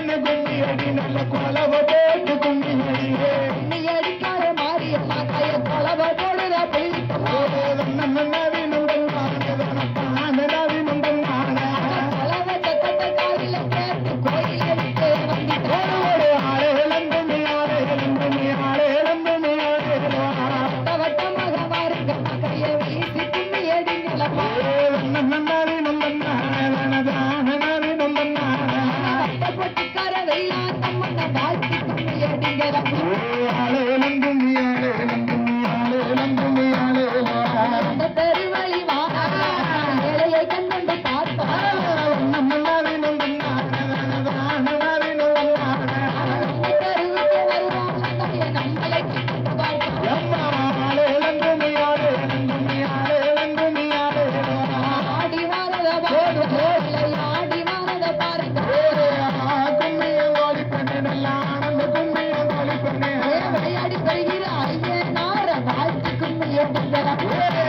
நீ Yeah.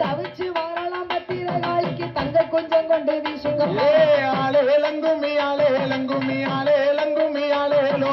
தவிச்சு வரலாம் பத்திர காலிக்கு தங்க கொஞ்சம் கொண்டு வீசுங்க ஆளே லங்குமி ஆளே லங்குமி ஆளே லங்குமி ஆளே லோ